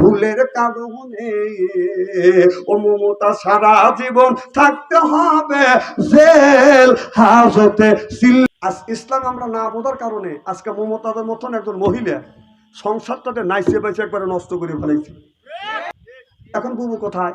ভুলের কারণে ও মমতা সারা জীবন থাকতে হবে। জেল, হাজতে আজ ইসলাম আমরা না বোধার কারণে আজকে মমতাদের মতন একজন মহিলা সংসারটাতে নাইসে বাইসে একবারে নষ্ট করে ফেলাইছে এখন বুবু কোথায়?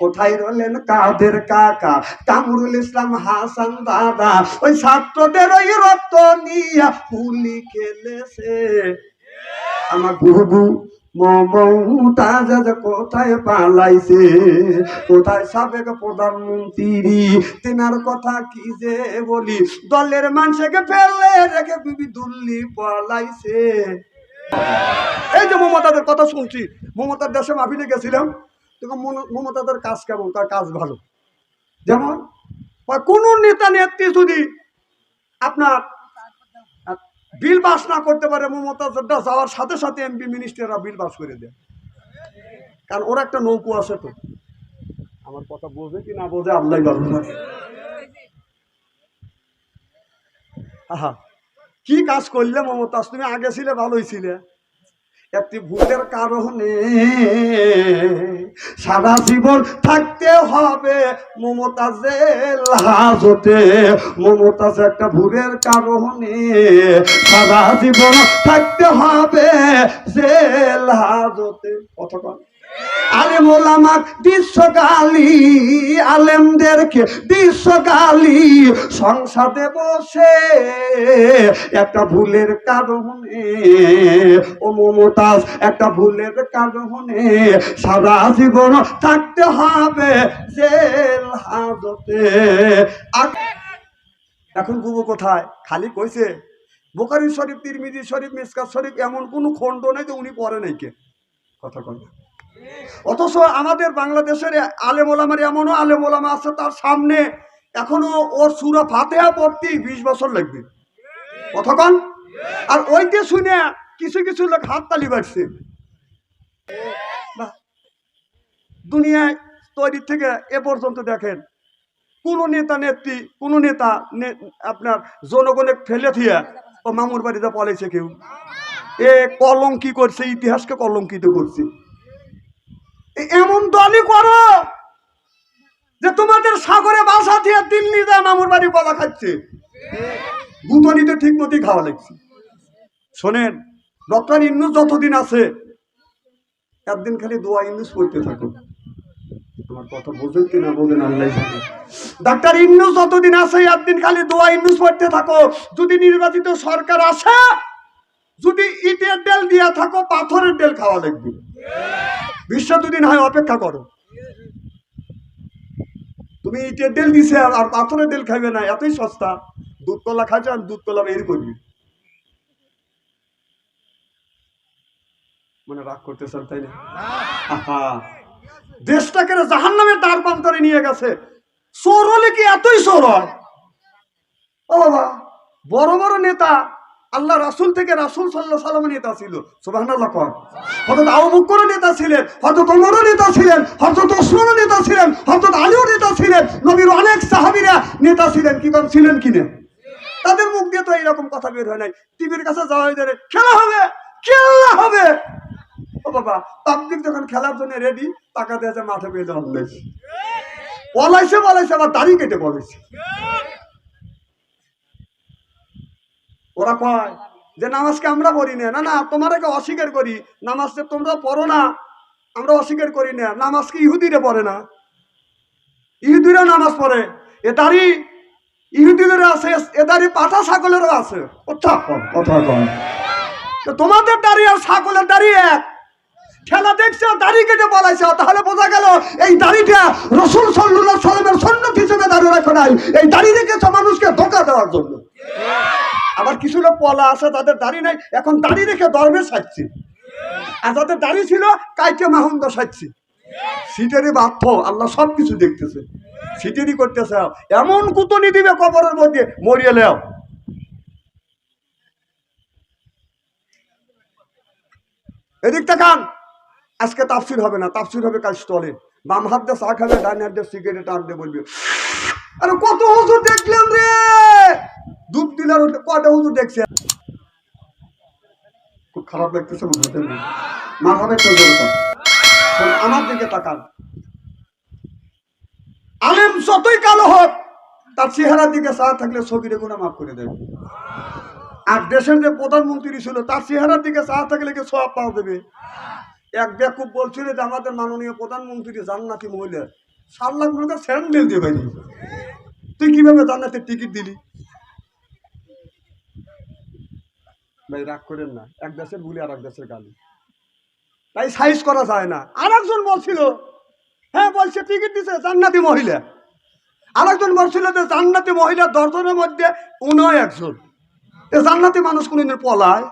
কোথায় রলেন কাদের কাকা? কামরুল ইসলাম হাসান দাদা, ওই ছাত্রদের ওই রক্ত নিয়া হুলি খেলেছে। আমার বুবু মমতাজ কোথায় পালাইছে? কোথায় সাবেক প্রধানমন্ত্রী? তেনার কথা কি যে বলি? দলের মানুষকে ফেলে রেখে বিবি দুল্লি পালাইছে। এই যে মমতাদের কথা শুনছি, মমতার দেশে মাফিনে গেছিলাম তখন মমতাদের কাজ কেমন? তার কাজ ভালো। যেমন কোনো নেতা নেত্রী যদি আপনার বিল পাস না করতে পারে মমতাজটা যাওয়ার সাথে সাথে এমপি মিনিস্টাররা বিল পাস করে দেয়। কারণ ওর একটা নৌকো আছে তো। আমার কথা বোঝে কি না বোঝে আল্লাহ ভালো। আহা, কি কাজ করলে মমতাজ? তুমি আগে ছিলে, ভালোই ছিলে। একটি ভুলের কারণে সারা জীবন থাকতে হবে। মমতাজের হাজতে মমতাজ একটা ভুলের কারণে সারা জীবন থাকতে হবে জেল হাজতে কতক্ষণ? আলেম ওলামাক বিশ্বকালী আলেমদেরকে বিশ্বকালী সংসদে বসে একটা ভুলের কারণে, ও মমতাজ, একটা ভুলের কারণে সারা জীবন থাকতে হবে জেল হাজতে। এখন বুবু কোথায়? খালি কইছে, বোকারি শরীফ, তিরমিজি শরীফ, মিসকাত শরীফ এমন কোনো খণ্ড নেই যে উনি পড়ে নাই কে। কথা না। অথচ আমাদের বাংলাদেশের আলেম ওলামার এমনও আলেম ওলামা আছে তার সামনে এখনও ওর সুরা ফাতেহা পড়তেই বিশ বছর লাগবে। কতক্ষণ আর ওইতে শুনে কিছু কিছু লোক হাত তালি বাড়ছে। দুনিয়ায় তৈরি থেকে এ পর্যন্ত দেখেন, কোন নেতা নেত্রী, কোন নেতা আপনার জনগণে ফেলে থিয়া ও মামুর বাড়িতে পলাইছে কেউ। এ কলঙ্কি করছে, ইতিহাসকে কলঙ্কিত করছে। এমন দলই করো যে তোমাদের সাগরে বাসা দিয়ে দিল্লি যা মামুর বাড়ি বলা খাচ্ছে। গুতনিতে ঠিক মতোই খাওয়া লাগছে। শোনেন, ডক্টর ইন্নুস যতদিন আছে, একদিন খালি দোয়া ইন্নুস পড়তে থাকো। তোমার কথা কি না ডাক্তার ইন্নুস একদিন খালি দোয়া পড়তে থাকো। যদি নির্বাচিত সরকার আসে, যদি ইটের থাকো, পাথরের ডেল খাওয়া লাগবে। বিশ্ব দুদিন হয়, অপেক্ষা করো। তুমি ইটের ডেল দিছে আর পাথরের ডেল খাইবে না, এতই সস্তা। দুধ কলা খাইছে আর দুধ কলা বের করবি। মানে রাগ করতেছেন তাই না? দেশটাকে জাহান নামের দ্বার প্রান্তরে নিয়ে গেছে। চোর হলে কি এতই চোর ও বাবা, বড় বড় নেতা আল্লাহ রাসুল থেকে রাসুল সাল্লাহ সাল্লাম নেতা ছিল। সুবাহ কর। হয়তো আবু বকরও নেতা ছিলেন হয়তো তোমরও নেতা ছিলেন হয়তো ওসমানও নেতা ছিলেন হয়তো আলীও নেতা ছিলেন, নবীর অনেক সাহাবিরা নেতা ছিলেন। কি ছিলেন কিনে তাদের মুখ দিয়ে তো এইরকম কথা বের হয় নাই। টিভির কাছে যাওয়া হয়ে খেলা হবে খেলা হবে। ও বাবা, পাবলিক যখন খেলার জন্য রেডি টাকা দিয়েছে মাঠে পেয়ে যাওয়া পলাইছে পলাইছে, আবার দাড়ি কেটে পলাইছে। ওরা কয় যে নামাজকে আমরা পড়ি না। না না, তোমাদেরকে অস্বীকার করি। নামাজকে তোমরা পড়ো না। আমরা অস্বীকার করি না। নামাজকে ইহুদিরে পড়ে না। ইহুদিরা নামাজ পড়ে। এ দাড়ি ইহুদিদের আছে এ দাড়ি পাঠা ছাগলেরও আছে। তো তোমাদের দাড়ি আর ছাগলের দাঁড়িয়ে এক। খেলা দেখছ দাড়ি কেটে বলাইছে তাহলে বোঝা গেল এই দাড়িটা রসুল সাল্লাহ সাল্লামের সন্ন্যত হিসেবে দাঁড়িয়ে রাখো নাই। এই দাড়ি রেখেছ মানুষকে ধোকা দেওয়ার জন্য। আবার কিছু লোক পলা আছে তাদের দাড়ি নাই, এখন দাড়ি রেখে দরবে সাজছে। আর যাদের দাড়ি ছিল কাইকে মাহুন্দ সাজছে। সিটেরই বাধ্য, আল্লাহ সব কিছু দেখতেছে। সিটেরই করতেছে এমন কুতনি দিবে কবরের মধ্যে, মরিয়ে লেও। এদিক তাকান। আজকে তাফসির হবে না, তাফসির হবে কাল স্টলে। বাম হাত দিয়ে চা খাবে, ডান হাত দিয়ে সিগারেট দিয়ে বলবে, আরে কত হুজুর দেখলাম রে! দিলার কটা দেখছে খুব খারাপ লাগতেছে আমার দিকে তাকান। আলেম যতই কালো হোক, তার চেহারার দিকে চা থাকলে গুণা মাফ করে দেবে। আর দেশের যে প্রধানমন্ত্রী ছিল, তার চেহারার দিকে চা থাকলে কি সব পাওয়া দেবে এক বেকুব বলছিল যে, আমাদের মাননীয় প্রধানমন্ত্রী জান্নাতি মহিলা। সাত লাখ মনে স্যান্ডেল দেবে নি তুই কীভাবে জান্নাতের টিকিট দিলি? ভাই, রাগ করেন না। এক দেশের বুলি আর এক দেশের গালি। তাই সাইজ করা যায় না। আর একজন বলছিল হ্যাঁ বলছে, টিকিট দিছে জান্নাতি মহিলা। আর একজন বলছিল যে জান্নাতি মহিলা দশজনের মধ্যে উনিও একজন। এ জান্নাতি মানুষ কোনদিন পলায়?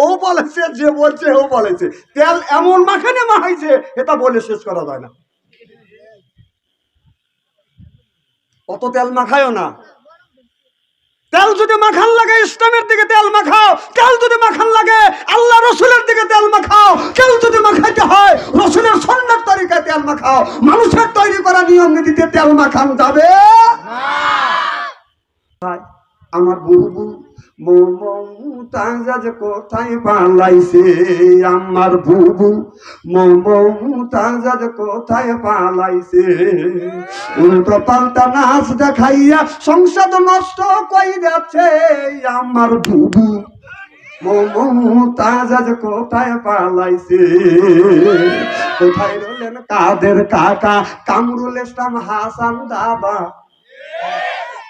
ও বলেছে, যে বলছে, ও বলেছে। তেল এমন মাখানে মাখাইছে, এটা বলে শেষ করা যায় না। অত তেল মাখায়ও না। তেল যদি মাখান লাগে ইসলামের দিকে তেল মাখাও। তেল যদি মাখান লাগে আল্লাহ রসুলের দিকে তেল মাখাও। তেল যদি মাখাইতে হয় রসুলের সন্ন্যার তরিকায় তেল মাখাও। মানুষের তৈরি করা নিয়ম নীতিতে তেল মাখান যাবে? আমার বহু আমার বুবু মমতাজ কোথায় পালাইছে আমার বুবু। মমতাজ কোথায় পালাইছে। উল্টো পাল্টা নাচ দেখাইয়া সংসদ নষ্ট কইরাছে আমার বুবু। মমতাজ কোথায় পালাইছে। কোথায় রলেন কাদের কাকা? কামরুল ইসলাম হাসান দাদা।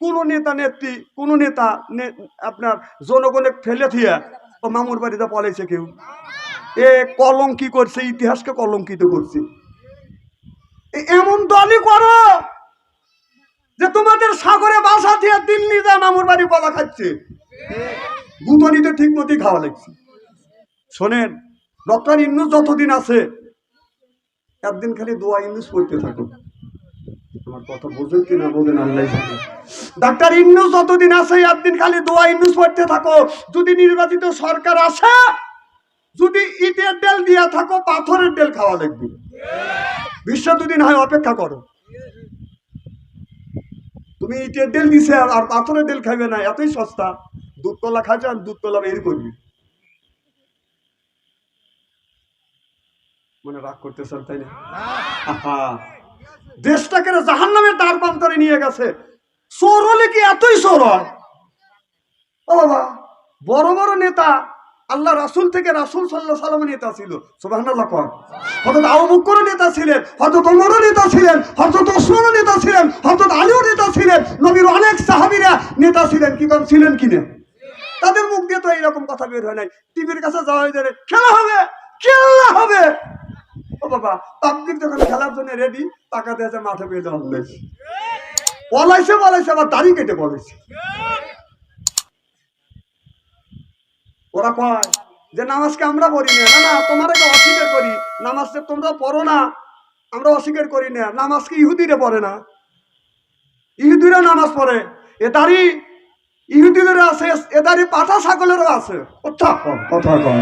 কোন নেতা নেত্রী, কোনো নেতা আপনার জনগণে ফেলে থিয়া ও মামুর বাড়িতে পলাইছে কেউ। এ কলঙ্কি করছে, ইতিহাসকে কলঙ্কিত করছে। এমন দলই করো যে তোমাদের সাগরে বাসা দিয়ে দিল্লি যা মামুর বাড়ি কলা খাচ্ছে। গুতনিতে ঠিক মতোই খাওয়া লাগছে। শোনেন, ডক্টর ইন্নুস যতদিন আছে, একদিন খালি দোয়া ইন্নুস পড়তে থাকো আমার কথা বোঝেন কি না বোঝেন আল্লাহ ডাক্তার ইন্নুস যতদিন আছে একদিন খালি দোয়া ইন্নুস পড়তে থাকো। যদি নির্বাচিত সরকার আসে যদি ইটের ডেল দিয়া থাকো পাথরের ডেল খাওয়া লাগবে। বিশ্ব দুদিন হয় অপেক্ষা করো। তুমি ইটের ডেল দিছে আর পাথরের ডেল খাইবে না এতই সস্তা। দুধ কলা খাইছে আর দুধ কলা বের করবি। মনে রাগ করতেছেন তাই না? আহা। দেশটাকে জাহান নামের দ্বার প্রান্তরে নিয়ে গেছে। চোর হলে কি এতই চোর ও বাবা, বড় বড় নেতা আল্লাহ রাসুল থেকে রাসুল সাল্লাহ সাল্লাম নেতা ছিল। সুবহানাল্লাহ কর হযরত আবু নেতা ছিলেন, হযরত ওমর নেতা ছিলেন, হযরত ওসমান নেতা ছিলেন, হযরত আলীও নেতা ছিলেন, নবীর অনেক সাহাবিরা নেতা ছিলেন, কি করে ছিলেন কিনা তাদের মুখ দিয়ে তো এইরকম কথা বের হয় নাই। টিভির কাছে যাওয়া হয়ে যায় খেলা হবে খেলা হবে। ও বাবা পাবলিক যখন খেলার জন্য রেডি টাকা দিয়েছে মাঠে পেয়ে দেওয়া পলাইছে বলাইছে আবার দাড়ি কেটে বলেছে ওরা কয় যে, নামাজকে আমরা পড়ি না। না না, তোমাদেরকে অস্বীকার করি। নামাজকে তোমরা পড়ো না। আমরা অস্বীকার করি না। নামাজকে ইহুদিরে পড়ে না। ইহুদিরা নামাজ পড়ে। এ দাড়ি ইহুদিদেরও আছে, এ দাড়ি পাঠা ছাগলেরও আছে। কথা কথা কম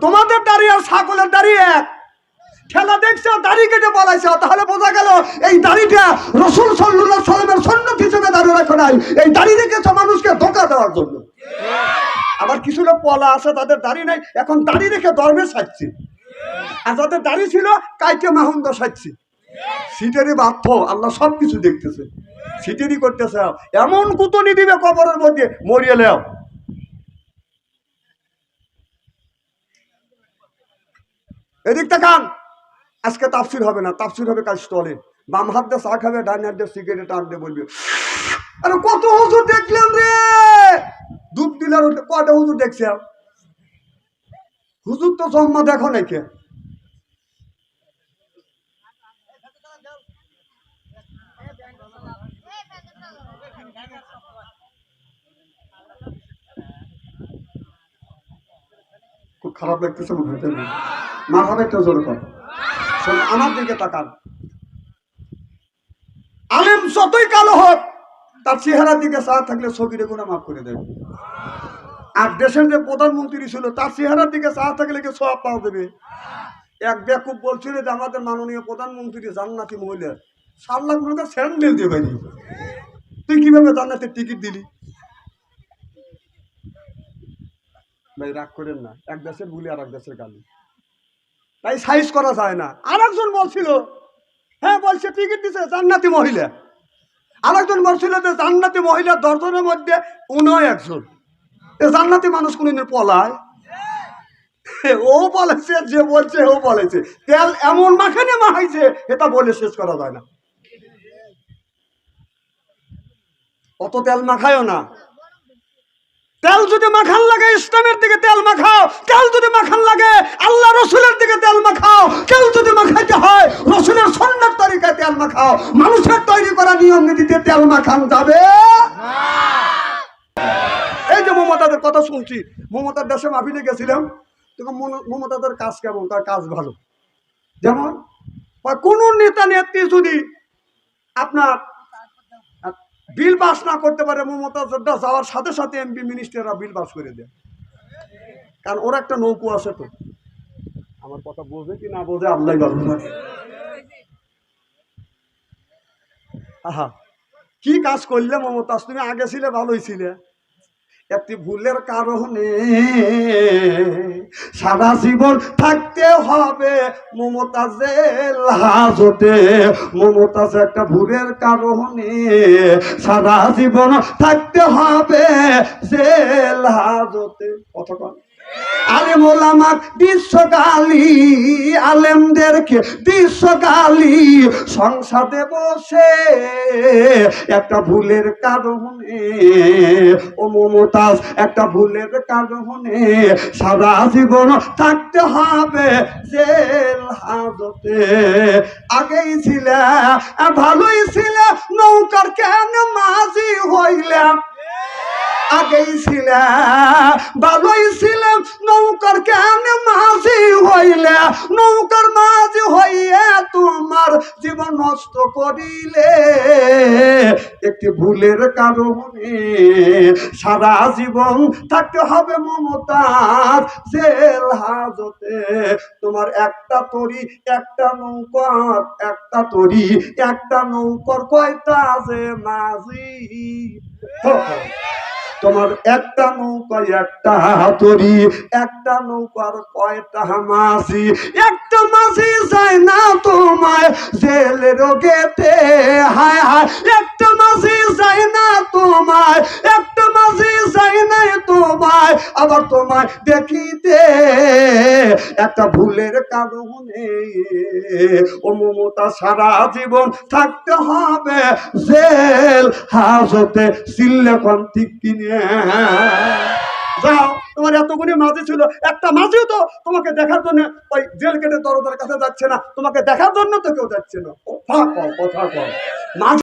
তোমাদের দাড়ি আর ছাগলের দাড়ি এক। খেলা দেখছে, দাড়ি কেটে বলাইছো তাহলে বোঝা গেল এই দাড়িটা রসুল সাল্লাহ সাল্লামের সন্ন্যত হিসেবে দাঁড়িয়ে রাখো নাই। এই দাড়ি রেখেছো মানুষকে ধোকা দেওয়ার জন্য। আবার কিছু লোক পলা আছে, তাদের দাড়ি নাই। এখন দাড়ি রেখে ধর্মে সাজছে। আর যাদের দাড়ি ছিল কাইকে মাহুন্দ সাজছে। সিটেরই বাধ্য, আল্লাহ সব কিছু দেখতেছে। সিটেরই করতেছে। এমন কুতনি দিবে কবরের মধ্যে, মরিয়ে লেও। এদিক তাকান আজকে তাফসির হবে না, তাফসির হবে কাল স্টলে। বাম হাত দিয়ে চা খাবে ডান হাত দিয়ে সিগারেট টানতে বলবে, আরে কত হুজুর দেখলাম রে! ডুব দিলার কটা হুজুর দেখছে? হুজুর তো জন্ম দেখো নাকি? খুব খারাপ লাগতেছে মনে হতে মাথা একটা জোর কর। আমার দিকে তাকান। আলেম যতই কালো হোক, তার চেহারার দিকে থাকলে গুণা মাফ করে দেবে। আর দেশের যে প্রধানমন্ত্রী ছিল, তার চেহারার দিকে থাকলে পাওয়া দেবে এক বেকুব বলছিল যে, আমাদের মাননীয় প্রধানমন্ত্রী জান্নাতি মহিলা। সাত লাখ টাকা স্যান্ডেল দিয়ে পারি তুই কীভাবে জান্নাতের টিকিট দিলি? ভাই, রাগ করেন না। এক দেশের ভুলি আর এক দেশের গালি। তাই সাইজ করা যায় না। একজন বলছিল হ্যাঁ বলছে, টিকিট দিছে জান্নাতি মহিলা। আর একজন বলছিল যে জান্নাতি মহিলা দর্শনের মধ্যে উনিও একজন। এ জান্নাতি মানুষ কোনদিন পলায়? ও বলেছে, যে বলছে, ও বলেছে। তেল এমন মাখানে মাখাইছে, এটা বলে শেষ করা যায় না। অত তেল মাখায়ও না। তেল যদি মাখান লাগে, ইসলামের দিকে তেল মাখাও। তেল যদি মাখান লাগে আল্লাহ রসুলের দিকে তেল মাখাও তেল যদি মাখাইতে হয় রসুলের সন্ন্যার তেল মানুষের তৈরি করা নিয়ম নীতিতে তেল মাখান যাবে? এই যে মমতাদের কথা শুনছি, মমতার দেশে মাফিনে গেছিলাম তখন মমতাদের কাজ কেমন? তার কাজ ভালো। যেমন কোনো নেতা নেত্রী যদি আপনার বিল পাস না করতে পারে, মমতা যাওয়ার সাথে সাথে এমপি মিনিস্টাররা বিল পাস করে দেয়। কারণ ওর একটা নৌকো আছে তো। আমার কথা বোঝে কি না বোঝে আল্লাহ ভালো আহা, কি কাজ করলে মমতাজ? তুমি আগে ছিলে, ভালোই ছিলে। একটি ভুলের কারণে সারা জীবন থাকতে হবে মমতাজের হাজতে মমতাজ একটা ভুলের কারণে সারা জীবন থাকতে হবে জেল হাজতে কতক্ষণ আলেম ওলামাক বিশ্বকালী আলেমদেরকে বিশ্বকালী সংসদে বসে একটা ভুলের কারণে, ও মমতাজ, একটা ভুলের কারণে সারা জীবন থাকতে হবে জেল হাজতে। আগেই ছিল ভালোই ছিল, নৌকার কেন মাঝি হইলাম আগেই ছিলাম নৌকার কেন মাঝি হইলে? নৌকার মাঝি হইয়া তোমার জীবন নষ্ট করিলে। একটি ভুলের কারণে সারা জীবন থাকতে হবে মমতার জেল হাজতে। তোমার একটা তরি, একটা নৌকার একটা তরি, একটা নৌকর কয়টা যে মাঝি? তোমার একটা নৌকা, একটা হাতুরি একটা নৌকার কয়টা মাসি একটা মাসি যায় না তোমায় জেলের গেতে হায় হায়, একটা মাসি যায় না তোমায়, একটা মাসি যায় আবার তোমায় দেখিতে। একটা ভুলের কারণে ও মমতা সারা জীবন থাকতে হবে। জেল, হাজতে সিল্লেখন ঠিক কিনে। যাও, তোমার এতগুলি মাঝি ছিল। একটা মাঝিও তো তোমাকে দেখার জন্য ওই জেল কেটে দরদার কাছে যাচ্ছে না। তোমাকে দেখার জন্য তো কেউ যাচ্ছে না। কথা কথা কও। মাঝি